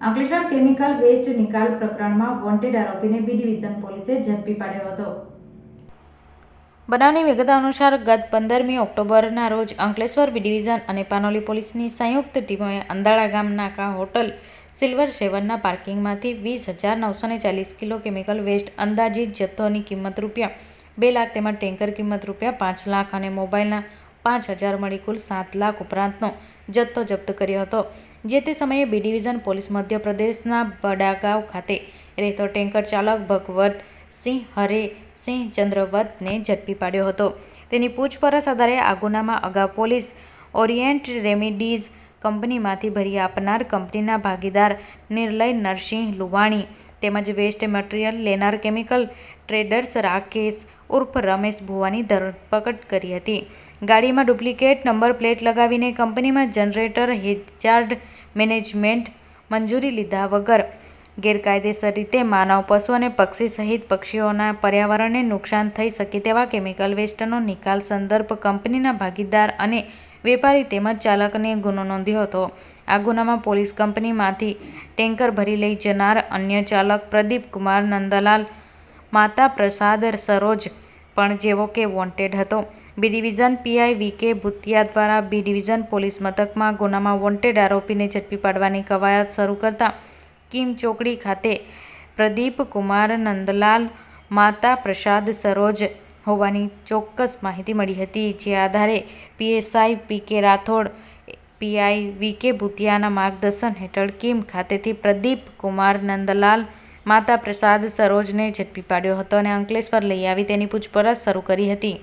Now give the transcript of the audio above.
Ankleshwar chemical waste નિકાલ પ્રકરણમાં wanted આરોપીને બી ડિવિઝન પોલીસે ઝડપી પાડ્યો હતો. બનાવની વિગત અનુસાર ગત પંદરમી ઓક્ટોબરના રોજ અંકલેશ્વર બી ડિવિઝન અને પાનોલી પોલીસની સંયુક્ત ટીમોએ અંદાળા ગામના કા હોટલ સિલ્વર સેવનના પાર્કિંગમાંથી વીસ હજાર નવસો ને ચાલીસ કિલો કેમિકલ વેસ્ટ અંદાજિત જથ્થોની કિંમત રૂપિયા બે લાખ તેમજ ટેન્કર કિંમત રૂપિયા પાંચ લાખ અને મોબાઈલના પાંચ હજાર મળી કુલ સાત લાખ ઉપરાંતનો જથ્થો જપ્ત કર્યો હતો, જે તે સમયે બી ડિવિઝન પોલીસ મધ્યપ્રદેશના બડાગાંવ ખાતે રહેતો ટેન્કર ચાલક ભગવત સિંહ હરે સિંહ ચંદ્રવતને ઝડપી પાડ્યો હતો. તેની પૂછપરછ આધારે આ ગુનામાં અગાઉ પોલીસ ઓરિએન્ટ રેમિડીઝ કંપનીમાંથી ભરી આપનાર કંપનીના ભાગીદાર નિર્લય નરસિંહ લુવાણી તેમજ વેસ્ટ મટીરિયલ લેનાર કેમિકલ ટ્રેડર્સ રાકેશ ઉર્ફ રમેશ ભુવાની ધરપકડ કરી હતી. ગાડીમાં ડુપ્લિકેટ નંબર પ્લેટ લગાવીને કંપનીમાં જનરેટર હેજાર્ડ મેનેજમેન્ટ મંજૂરી લીધા વગર ગેરકાયદેસર રીતે માનવ પશુ અને પક્ષી સહિત પક્ષીઓના પર્યાવરણને નુકસાન થઈ શકે તેવા કેમિકલ વેસ્ટનો નિકાલ સંદર્ભ કંપનીના ભાગીદાર અને વેપારી તેમજ ચાલકને ગુનો નોંધ્યો હતો. આ ગુનામાં પોલીસ કંપનીમાંથી ટેન્કર ભરી લઈ જનાર અન્ય ચાલક પ્રદીપ કુમાર નંદલાલ, માતા પ્રસાદ સરોજ પણ જેવો કે વોન્ટેડ હતો. બી ડિવિઝન પીઆઈ વી કે ભૂતિયા દ્વારા બી ડિવિઝન પોલીસ મથકમાં ગુનામાં વોન્ટેડ આરોપીને ઝડપી પાડવાની કવાયત શરૂ કરતા કિમ ચોકડી ખાતે પ્રદીપ કુમાર નંદલાલ, માતા પ્રસાદ સરોજ હોવાની ચોક્કસ માહિતી મળી હતી, જે આધારે પીએસઆઈ પી કે રાઠોડ, પીઆઈ વી કે ભૂતિયાના માર્ગદર્શન હેઠળ કિમ ખાતેથી પ્રદીપ કુમાર નંદલાલ, માતા પ્રસાદ સરોજને ઝડપી પાડ્યો હતો અને અંકલેશ્વર લઈ આવી તેની પૂછપરછ શરૂ કરી હતી.